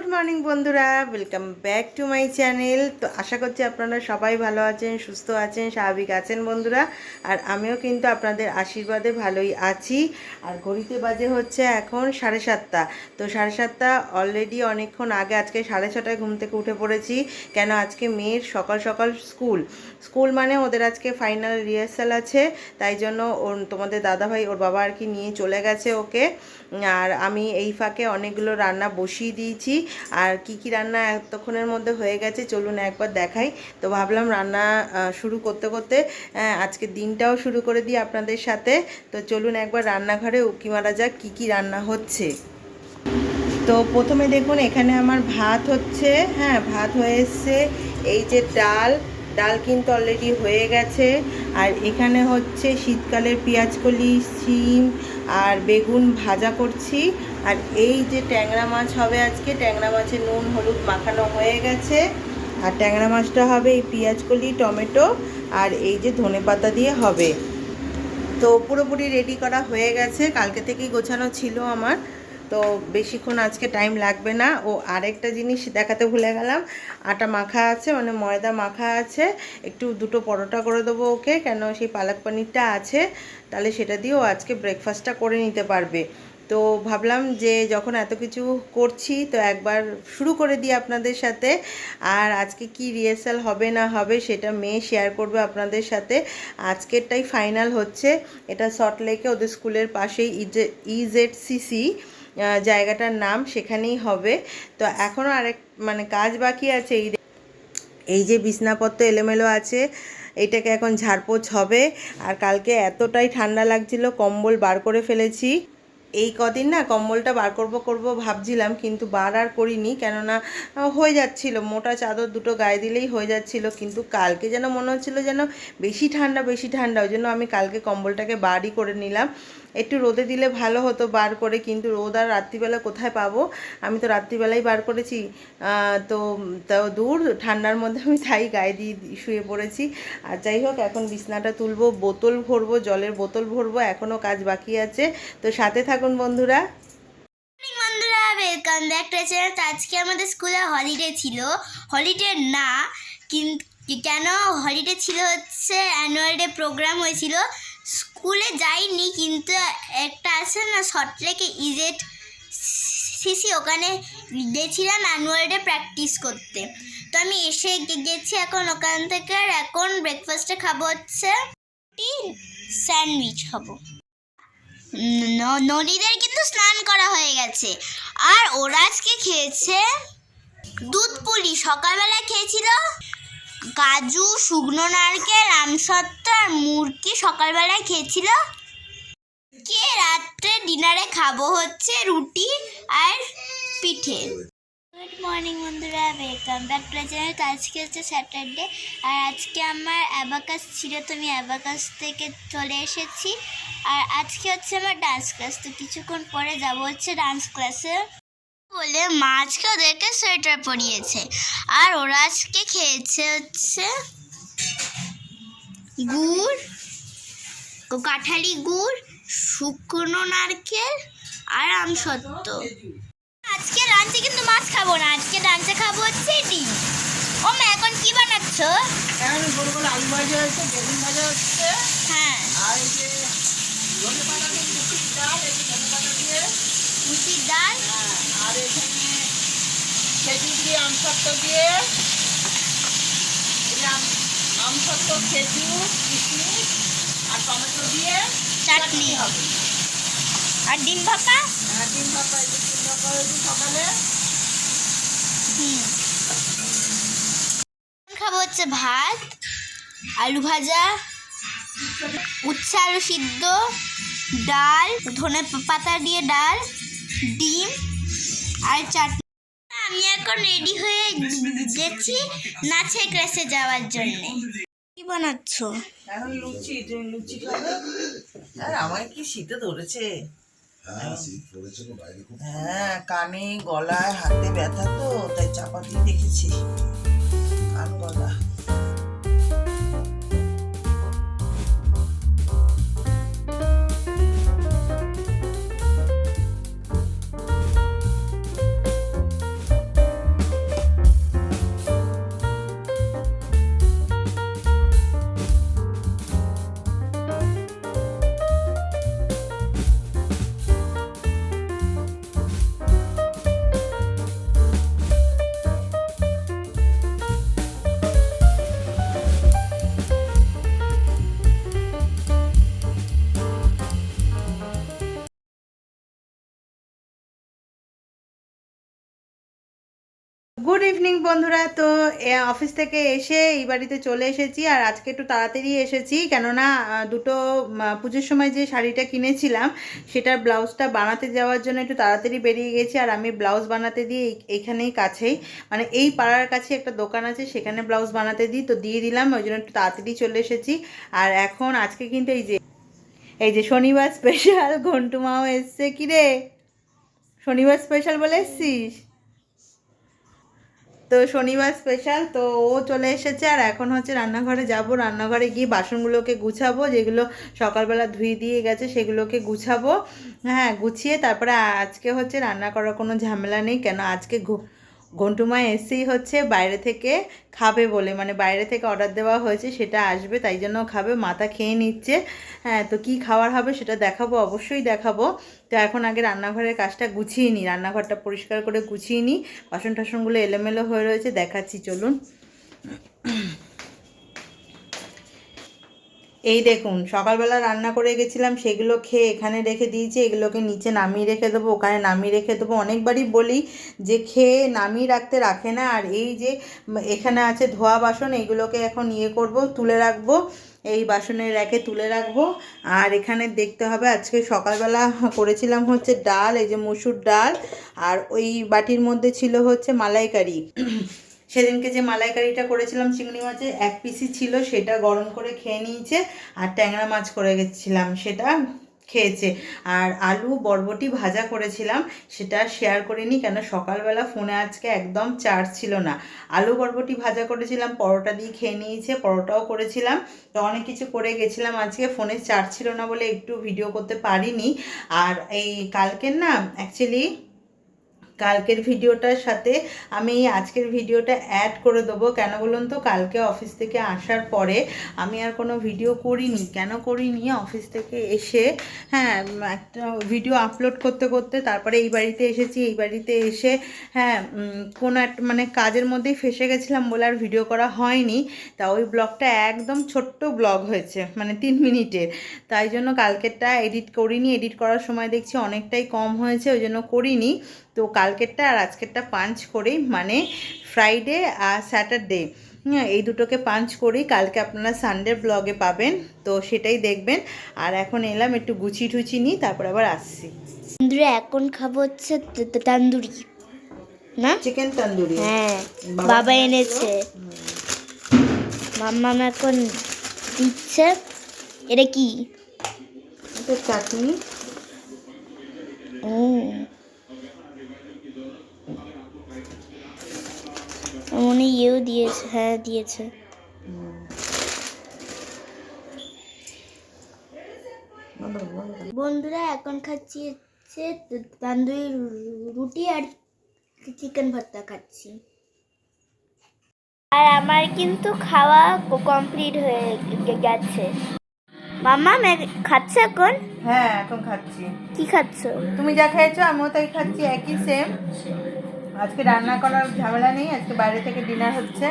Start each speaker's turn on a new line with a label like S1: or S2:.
S1: Good morning বন্ধুরা welcome back to my channel তো আশা করছি আপনারা সবাই ভালো আছেন, সুস্থ আছেন, স্বাভাবিক আছেন বন্ধুরা। আর আমিও কিন্তু আপনাদের আশীর্বাদে ভালোই আছি। আর ঘড়িতে বাজে হচ্ছে এখন সাড়ে সাতটা। তো সাড়ে সাতটা অলরেডি অনেকক্ষণ আগে আজকে সাড়ে ছটায় ঘুম থেকে উঠে পড়েছি, কেন আজকে মেয়ের সকাল সকাল স্কুল স্কুল মানে ওদের আজকে ফাইনাল রিহার্সাল আছে, তাই জন্য ওর, তোমাদের দাদাভাই, ওর বাবা আর কি নিয়ে চলে গেছে ওকে। আর আমি এই ফাঁকে অনেকগুলো রান্না বসিয়ে দিয়েছি। আর কি কি রান্না এতক্ষণের মধ্যে হয়ে গেছে, চলুন একবার দেখাই। তো ভাবলাম রান্না শুরু করতে করতে আজকে দিনটাও শুরু করে দিই আপনাদের সাথে। তো চলুন একবার রান্নাঘরে উকি মারা যাক, কী কী রান্না হচ্ছে। তো প্রথমে দেখুন, এখানে আমার ভাত হচ্ছে হ্যাঁ ভাত হয়ে এসছে। এই যে ডাল ডাল কিন্তু অলরেডি হয়ে গেছে। আর এখানে হচ্ছে শীতকালের পেঁয়াজকলি, শিম আর বেগুন ভাজা করছি। আর এই যে ট্যাংরা মাছ হবে আজকে, ট্যাংরা মাছে নুন, হলুদ মাখানো হয়ে গেছে। আর ট্যাংরা মাছটা হবে এই পেঁয়াজকলি টমেটো আর এই যে ধনেপাতা দিয়ে হবে। তো পুরোপুরি রেডি করা হয়ে গেছে। কালকে থেকেই গোছানো ছিল আমার। তো বেশিক্ষণ আজকে টাইম লাগবে না। ও আরেকটা জিনিস দেখাতে ভুলে গেলাম। আটা মাখা আছে মানে ময়দা মাখা আছে। একটু দুটো পরোটা করে দেবো ওকে। কেন সেই পালক পনিরটা আছে, তাহলে সেটা দিয়েও আজকে ব্রেকফাস্টটা করে নিতে পারবে। তো ভাবলাম যে যখন এত কিছু করছি, তো একবার শুরু করে দিই আপনাদের সাথে। আর আজকে কি রিহার্সাল হবে না হবে সেটা মেয়ে শেয়ার করবে আপনাদের সাথে। আজকেরটাই ফাইনাল হচ্ছে। এটা সল্ট লেকে ওদের স্কুলের পাশেই ইজেড সিসি জায়গাটার নাম সেখানেই হবে। তো এখনও আরেক মানে কাজ বাকি আছে এই এই যে বিছনাপত্র এলোমেলো আছে এইটাকে এখন ঝাড়পোছ হবে। আর কালকে এতটাই ঠান্ডা লাগছিল, কম্বল বার করে ফেলেছি। এই কদিন না কম্বলটা বার করব করব ভাবছিলাম, কিন্তু বার আর করিনি। কেননা হয়ে যাচ্ছিল, মোটা চাদর দুটো গায়ে দিলেই হয়ে যাচ্ছিল, কিন্তু কালকে যেন মনে হচ্ছিল যেন বেশি ঠান্ডা বেশি ঠান্ডা, ওই জন্য আমি কালকে কম্বলটাকে বারই করে নিলাম। একটু রোদে দিলে ভালো হতো বার করে, কিন্তু রোদ আর রাত্রিবেলা কোথায় পাবো? আমি তো রাত্রিবেলাই বার করেছি। তো তাও দূর, ঠান্ডার মধ্যে আমি তাই গায়ে দিয়ে শুয়ে পড়েছি। আর যাই হোক, এখন বিছনাটা তুলবো, বোতল ভরবো, জলের বোতল ভরবো এখনও কাজ বাকি আছে। তো সাথে থাকুন বন্ধুরা।
S2: ওয়েলকাম ব্যাক টু চ্যানেল আজকে আমাদের স্কুলে হলিডে ছিল। হলিডে না কিন্তু কেন হলিডে ছিল হচ্ছে অ্যানুয়াল ডে প্রোগ্রাম হয়েছিল? স্কুলে যাইনি, কিন্তু একটা আছে না সটলেকে ইজেট সিসি ওখানে গেছিলাম অ্যানুয়াল ডে প্র্যাকটিস করতে। তো আমি এসে গেছি এখন ওখান থেকে, আর এখন ব্রেকফাস্টে খাব হচ্ছে স্যান্ডউইচ খাব। নদীদের কিন্তু স্নান করা হয়ে গেছে। আর ওরা আজকে খেয়েছে দুধ পুলি সকালবেলা খেয়েছিল কাজু, শুকনো নারকেল, আমসত্ত্ব আর মুরগি সকালবেলায় খেয়েছিল। কে রাত্রে ডিনারে খাব হচ্ছে রুটি আর পিঠে। গুড মর্নিং বন্ধুরা ওয়েলকাম ব্যাক টু চ্যানেল আজকে হচ্ছে স্যাটারডে আর আজকে আমার অ্যাবাকাস ছিল, তো আমি অ্যাবাকাস থেকে চলে এসেছি। আর আজকে হচ্ছে আমার ডান্স ক্লাস তো কিছুক্ষণ পরে যাব হচ্ছে ডান্স ক্লাসে বলে মা আজকে ওদেরকে সোয়েটার পরিয়েছে। আর ওরা আজকে খেয়েছে হচ্ছে গুড় কাঁঠালি গুড় শুকনো নারকেল আর আমসত্ত্ব আজকে লাঞ্চে কিন্তু মাছ খাব না আজকে লাঞ্চে খাব হচ্ছে ডিম। ও মা এখন কি বানাচ্ছ?
S1: এখন গোল গোল আলু ভাজা হচ্ছে বেগুন ভাজা হচ্ছে
S2: হ্যাঁ।
S1: আর এই যে ধনে পাতা দিয়ে ডাল এই ধনে পাতা দিয়ে
S2: মুসির ডাল।
S1: হ্যাঁ, আর এখানে খেজুর দিয়ে আমসত্ত্ব দিয়ে যে খেজুর কিশমিশ আর টমেটো দিয়ে
S2: চাটনি।
S1: হবে।
S2: আর ডিম ভাপা?
S1: হ্যাঁ ডিম ভাপা ডিম ভাপা হয়েছে সকালে।
S2: খাব হচ্ছে ভাত আলু ভাজা উচ্ছে আলু সিদ্ধ ডাল ধনে পাতা দিয়ে ডাল। ডিম আর চাটনি। আমি এখন রেডি হয়ে গেছি নাচের ক্লাসে যাওয়ার জন্য। কি বানাচ্ছ?
S1: এখন লুচি তুমি লুচি খাবে? আর আমার কি শীতে ধরেছে?
S3: হ্যাঁ শীত পড়েছে তো বাইরে খুব
S1: হ্যাঁ কানে গলায় হাতে ব্যথা তো তাই চাপা দিয়ে দেখেছি। কান গলা। গুড ইভিনিং বন্ধুরা। তো অফিস থেকে এসে এই বাড়িতে চলে এসেছি আর আজকে একটু তাড়াতাড়ি এসেছি। কেননা দুটো পুজোর সময় যে শাড়িটা কিনেছিলাম, সেটার ব্লাউজটা বানাতে যাওয়ার জন্য একটু তাড়াতাড়ি বেরিয়ে গেছি আর আমি ব্লাউজ বানাতে দিই এই- এইখানেই কাছেই। মানে এই পাড়ার কাছে একটা দোকান আছে, সেখানে ব্লাউজ বানাতে দিই, তো দিয়ে দিলাম, ওই জন্য একটু তাড়াতাড়ি চলে এসেছি। আর এখন আজকে কিন্তু এই যে এই যে শনিবার স্পেশাল ঘন্টু মাও এসছে। কি রে শনিবার স্পেশাল বলে এসছিস? তো শনিবার স্পেশাল তো ও চলে এসেছে আর এখন হচ্ছে রান্নাঘরে যাব। রান্নাঘরে গিয়ে বাসনগুলোকে গুছাবো, যেগুলো সকালবেলা ধুয়ে দিয়ে গেছে সেগুলোকে গুছাবো। হ্যাঁ গুছিয়ে তারপরে আজকে হচ্ছে রান্না করার কোনো ঝামেলা নেই। কেন? আজকে ঘু- ঘন্টুমা এসেই হচ্ছে বাইরে থেকে খাবে বলে। মানে বাইরে থেকে অর্ডার দেওয়া হয়েছে, সেটা আসবে, তাই জন্য খাবে, মাথা খেয়ে নিচ্ছে। হ্যাঁ তো কি খাওয়ার হবে সেটা দেখাবো, অবশ্যই দেখাবো। তো এখন আগে রান্নাঘরের কাজটা গুছিয়ে নিই, রান্নাঘরটা পরিষ্কার করে গুছিয়ে নিই। বাসন টাসনগুলো এলোমেলো হয়ে রয়েছে, দেখাচ্ছি, চলুন। এই দেখুন, সকালবেলা রান্না করে গেছিলাম, সেগুলো খেয়ে এখানে রেখে দিয়েছি, এগুলোকে নিচে নামিয়ে রেখে দেবো, ওখানে নামিয়ে রেখে দেবো। অনেকবারই বলি যে খেয়ে নামিয়ে রাখতে রাখে না, আর এই যে এখানে আছে ধোয়া বাসন এইগুলোকে এখন ইয়ে করব, তুলে রাখব, এই বাসনের র্যাকে তুলে রাখব। আর এখানে দেখতে হবে, আজকে সকালবেলা করেছিলাম হচ্ছে ডাল, এই যে মসুর ডাল, আর ওই বাটির মধ্যে ছিল হচ্ছে মালাইকারি। সেদিনকে যে মালাইকারিটা করেছিলাম চিংড়ি মাছের এক পিসি ছিল, সেটা গরম করে খেয়ে নিয়েছে আর ট্যাংরা মাছ করে গেছিলাম, সেটা খেয়েছে। আর আলু বরবটি ভাজা করেছিলাম, সেটা শেয়ার করিনি কেন সকালবেলা ফোনে আজকে একদম চার্জ ছিল না। আলু বরবটি ভাজা করেছিলাম, পরোটা দিয়ে খেয়ে নিয়েছে, পরোটাও করেছিলাম। তো অনেক কিছু করে গেছিলাম আজকে, ফোনে চার্জ ছিল না বলে একটু ভিডিও করতে পারিনি। আর এই কালকের না অ্যাকচুয়ালি কালকের ভিডিওটার সাথে আমি আজকের ভিডিওটা অ্যাড করে দেবো। কেন বলুন তো? কালকে অফিস থেকে আসার পরে আমি আর কোনো ভিডিও করিনি। কেন করিনি? অফিস থেকে এসে হ্যাঁ একটা ভিডিও আপলোড করতে করতে তারপরে এই বাড়িতে এসেছি, এই বাড়িতে এসে হ্যাঁ কোনো একটা মানে কাজের মধ্যেই ফেসে গেছিলাম বলে আর ভিডিও করা হয়নি। তা ওই ব্লগটা একদম ছোট্ট ব্লগ হয়েছে মানে তিন মিনিটের। তাই জন্য কালকেরটা এডিট করিনি। এডিট করার সময় দেখছি অনেকটাই কম হয়েছে, ওই জন্য করিনি। তো কালকেরটা আর আজকেরটা পাঞ্চ করেই মানে ফ্রাইডে আর স্যাটারডে হ্যাঁ এই দুটোকে পাঞ্চ করেই কালকে আপনারা সানডে ব্লগে পাবেন তো সেটাই দেখবেন। আর এখন এলাম একটু গুছি টুচি নিই তারপর আবার আসছি।
S2: বন্ধুরা এখন খাব হচ্ছে তান্দুরি। না?
S1: চিকেন তন্দুরি।
S2: হ্যাঁ
S1: বাবা
S2: বাবা এনেছে। মাম্মা এখন দিচ্ছে। এটা কি?
S1: এটা চাটনি।
S2: ও মনে হয় ইয়েও দিয়েছে হ্যাঁ দিয়েছে। বন্ধুরা এখন খাচ্ছি হচ্ছে তান্দুরি রুটি আর চিকেন ভর্তা খাচ্ছি। আর আমার কিন্তু খাওয়া কমপ্লিট হয়ে গেছে। মাম্মা খাচ্ছে এখন?
S1: হ্যাঁ এখন খাচ্ছি।
S2: কি খাচ্ছ?
S1: তুমি যা খেয়েছো আমিও তাই খাচ্ছি একই সেম আজকে রান্না করার ঝামেলা নেই আজকে বাইরে থেকে ডিনার হচ্ছে।